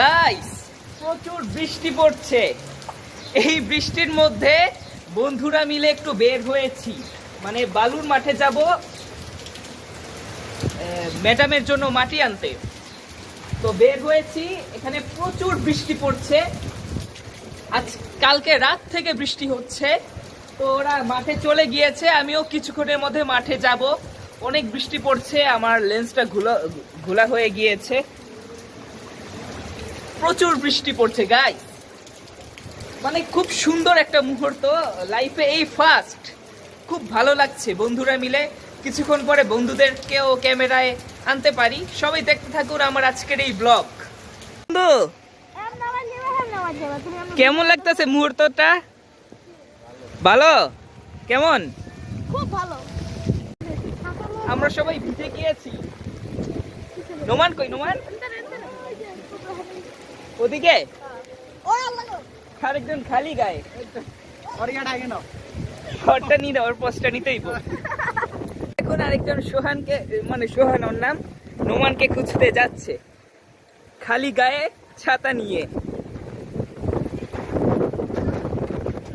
Guys প্রচুর বৃষ্টি পড়ছে। এই বৃষ্টির মধ্যে বন্ধুরা মিলে একটু বের হয়েছি। মানে বালুর মাঠে যাব ম্যাডামের জন্য মাটি আনতে। তো বের হয়েছি, এখানে প্রচুর বৃষ্টি পড়ছে। আজ, কালকে রাত থেকে বৃষ্টি হচ্ছে। তো ওরা মাঠে চলে গিয়েছে, আমিও কিছুক্ষণের মধ্যে মাঠে যাব। অনেক বৃষ্টি পড়ছে, আমার লেন্সটা ঘোলা ঘোলা হয়ে গিয়েছে। প্রচুর বৃষ্টি পড়ছে গাই মানে খুব সুন্দর একটা মুহূর্ত লাইফে এই ফার্স্ট খুব ভালো লাগছে বন্ধুরা মিলে। কিছুক্ষণ পরে বন্ধুদেরকেও ক্যামেরায় আনতে পারি। সবাই দেখতে থাকুন আমার আজকের এই ব্লগ বন্ধু কেমন লাগতেছে মুহূর্তটা? ভালো? কেমন? খুব ভালো। আমরা সবাই ভিজে গিয়েছি। নোমান কই নোমান? ওদিকে? আরেকজন খালি গায়ে। শর্টটা নিয়ে ওর পোস্টটা নিতেই এখন আরেকজন সোহানকে মানে সোহান ওর নাম নোমানকে খুঁজতে যাচ্ছে। খালি গায়ে ছাতা নিয়ে।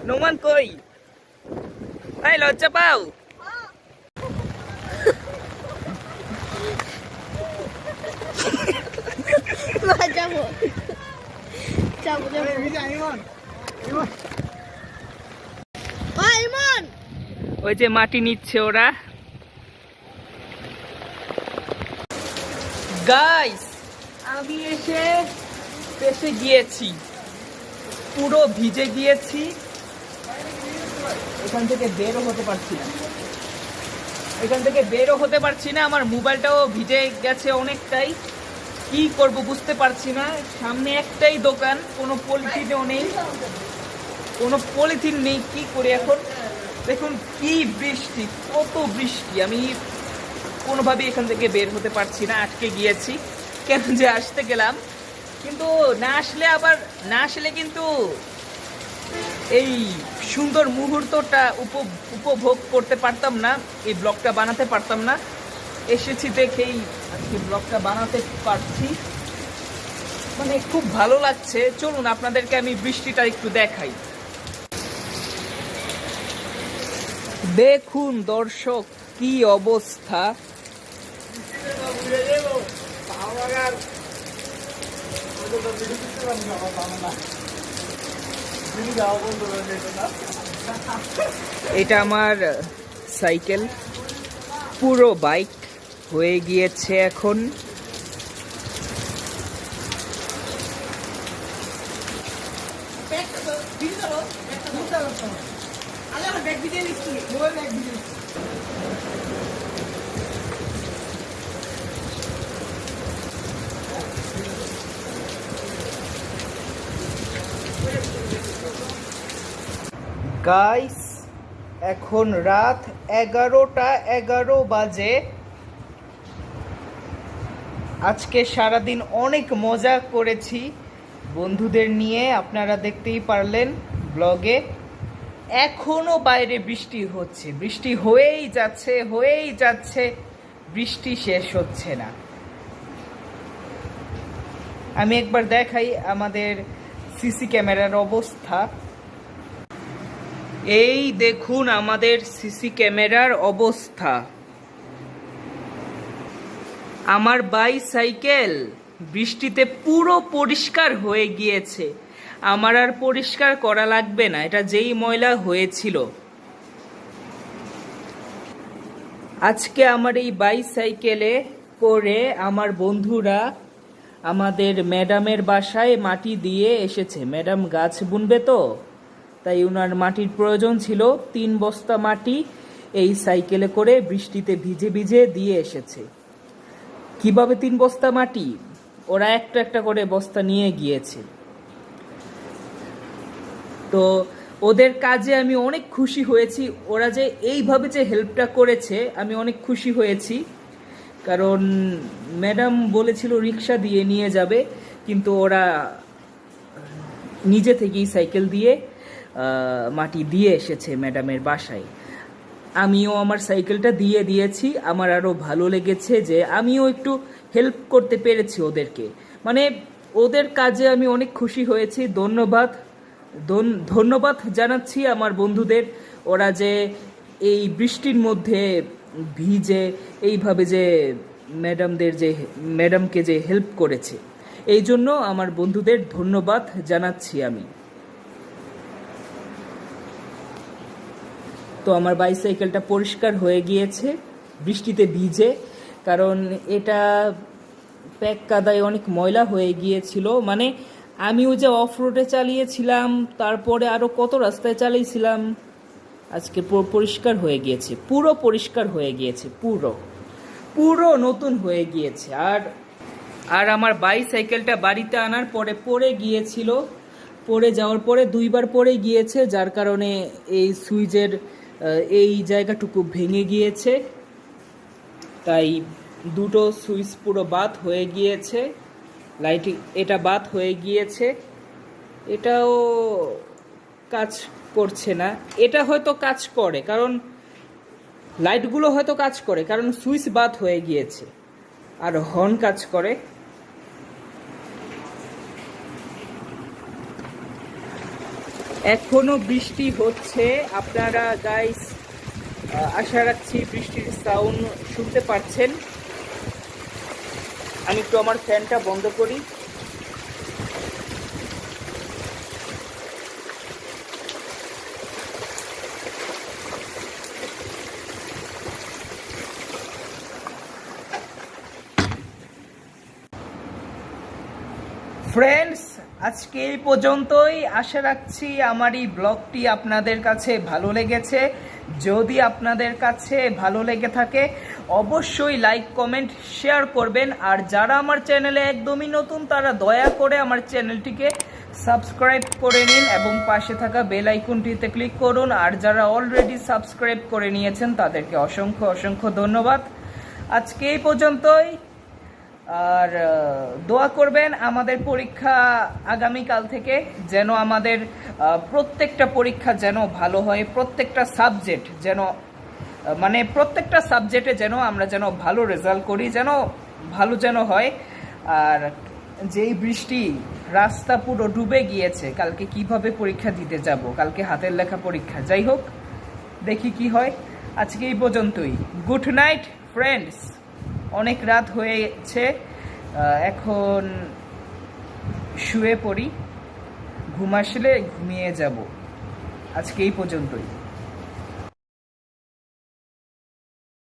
নোমান কই? এই লজ্জা পাও? ইমন ওই যে মাটি নিচ্ছে ওরা। গাইস আমি এসে পেশে গিয়েছি। পুরো ভিজে গিয়েছি। এখান থেকে বেরও হতে পারছি না। এখান থেকে বেরও হতে পারছি না আমার মোবাইলটাও ভিজে গেছে অনেকটাই। কি করব বুঝতে পারছি না। সামনে একটাই দোকান, কোনো পলিথিনও নেই। কোনো পলিথিন নেই, কি করি এখন? দেখুন কি বৃষ্টি, কত বৃষ্টি। আমি কোনোভাবে এখান থেকে বের হতে পারছি না, আটকে গিয়েছি। কেন যে আসতে গেলাম। কিন্তু না আসলে আবার, না আসলে কিন্তু এই সুন্দর মুহূর্তটা উপ- উপভোগ করতে পারতাম না, এই ব্লগটা বানাতে পারতাম না। এসেছি দেখেই আজকে ব্লগটা বানাতে পারছি। মানে খুব ভালো লাগছে। চলুন, আপনাদেরকে আমি বৃষ্টিটা একটু দেখাই। দেখুন দর্শক, কি অবস্থা। এটা আমার সাইকেল, পুরো বাইক। হয়ে গিয়েছে এখন। গাইস এখন রাত এগারোটা এগারো বাজে। আজকে সারাদিন অনেক মজা করেছি। বন্ধুদের নিয়ে আপনারা দেখতেই পারলেন ব্লগে। এখনও বাইরে বৃষ্টি হচ্ছে। বৃষ্টি হয়েই যাচ্ছে হয়েই যাচ্ছে। বৃষ্টি শেষ হচ্ছে না। আমি একবার দেখাই আমাদের সিসি ক্যামেরার অবস্থা। এই দেখুন আমাদের সিসি ক্যামেরার অবস্থা। আমার বাইসাইকেল বৃষ্টিতে পুরো পরিষ্কার হয়ে গিয়েছে। আমার আর পরিষ্কার করা লাগবে না, এটা যেই ময়লা হয়েছিল। আজকে আমার এই বাইসাইকেলে করে আমার বন্ধুরা আমাদের ম্যাডামের বাসায় মাটি দিয়ে এসেছে। ম্যাডাম গাছ বুনবে তো, তাই ওনার মাটির প্রয়োজন ছিল। তিন বস্তা মাটি এই সাইকেলে করে বৃষ্টিতে ভিজে ভিজে দিয়ে এসেছে। কীভাবে তিন বস্তা মাটি? ওরা একটা একটা করে বস্তা নিয়ে গিয়েছে। তো ওদের কাজে আমি অনেক খুশি হয়েছি। ওরা যে এইভাবে যে হেল্পটা করেছে, আমি অনেক খুশি হয়েছি। কারণ ম্যাডাম বলেছিল রিক্সা দিয়ে নিয়ে যাবে, কিন্তু ওরা নিজে থেকেই সাইকেল দিয়ে মাটি দিয়ে এসেছে ম্যাডামের বাসায়। আমিও আমার সাইকেলটা দিয়ে দিয়েছি। আমার আরও ভালো লেগেছে যে আমিও একটু হেল্প করতে পেরেছি ওদেরকে। মানে ওদের কাজে আমি অনেক খুশি হয়েছি। ধন্যবাদ। ধন্যবাদ জানাচ্ছি আমার বন্ধুদের। ওরা যে এই বৃষ্টির মধ্যে ভিজে এইভাবে যে ম্যাডামদের যে, ম্যাডামকে যে হেল্প করেছে। এই জন্য আমার বন্ধুদের ধন্যবাদ জানাচ্ছি আমি। তো আমার বাইসাইকেলটা পরিষ্কার হয়ে গিয়েছে, বৃষ্টিতে ভিজে, কারণ এটা প্যাক কাদায় অনেক ময়লা হয়ে গিয়েছিল। মানে আমিও যে অফ রোডে চালিয়েছিলাম, তারপরে আরও কত রাস্তায় চালিয়েছিলাম, আজকে পুরো পরিষ্কার হয়ে গিয়েছে, পুরো পরিষ্কার হয়ে গিয়েছে, পুরো। পুরো নতুন হয়ে গিয়েছে। আর আর আমার বাইসাইকেলটা বাড়িতে আনার পরে পড়ে গিয়েছিল। পড়ে যাওয়ার পরে দুইবার পড়ে গিয়েছে, যার কারণে এই সুইচের এই জায়গাটুকু ভেঙে গিয়েছে। তাই দুটো সুইচ পুরো বাদ হয়ে গিয়েছে। লাইটিং এটা বাদ হয়ে গিয়েছে। এটাও কাজ করছে না। এটা হয়তো কাজ করে, কারণ লাইটগুলো হয়তো কাজ করে, কারণ সুইচ বাদ হয়ে গিয়েছে। আর হর্ন কাজ করে। এখনও বৃষ্টি হচ্ছে। আপনারা গাইস আশা রাখছি বৃষ্টির সাউন্ড শুনতে পাচ্ছেন আমি একটু আমার ফ্যানটা বন্ধ করি। ফ্রেন্ডস আজকে এই পর্যন্তই। আশা রাখছি আমার এই ব্লগটি আপনাদের কাছে ভালো লেগেছে। যদি আপনাদের কাছে ভালো লেগে থাকে, অবশ্যই লাইক, কমেন্ট, শেয়ার করবেন। আর যারা আমার চ্যানেলে একদমই নতুন, তারা দয়া করে আমার চ্যানেলটিকে সাবস্ক্রাইব করে নিন এবং পাশে থাকা বেল আইকনটিতে ক্লিক করুন। আর যারা অলরেডি সাবস্ক্রাইব করে নিয়েছেন, তাদেরকে অসংখ্য অসংখ্য ধন্যবাদ। আজকে এই পর্যন্তই। আর দোয়া করবেন আমাদের পরীক্ষা আগামীকাল থেকে যেন আমাদের প্রত্যেকটা পরীক্ষা যেন ভালো হয়, প্রত্যেকটা সাবজেক্ট যেন মানে প্রত্যেকটা সাবজেক্টে যেন আমরা যেন ভালো রেজাল্ট করি, যেন ভালো যেন হয়। আর যেই বৃষ্টি রাস্তা পুরো ডুবে গিয়েছে, কালকে কীভাবে পরীক্ষা দিতে যাব? কালকে হাতের লেখা পরীক্ষা। যাই হোক, দেখি কি হয়। আজকে এই পর্যন্তই। Good night, friends. অনেক রাত হয়েছে এখন শুয়ে পড়ি ঘুম আসলে ঘুমিয়ে যাব। আজকে এই পর্যন্তই।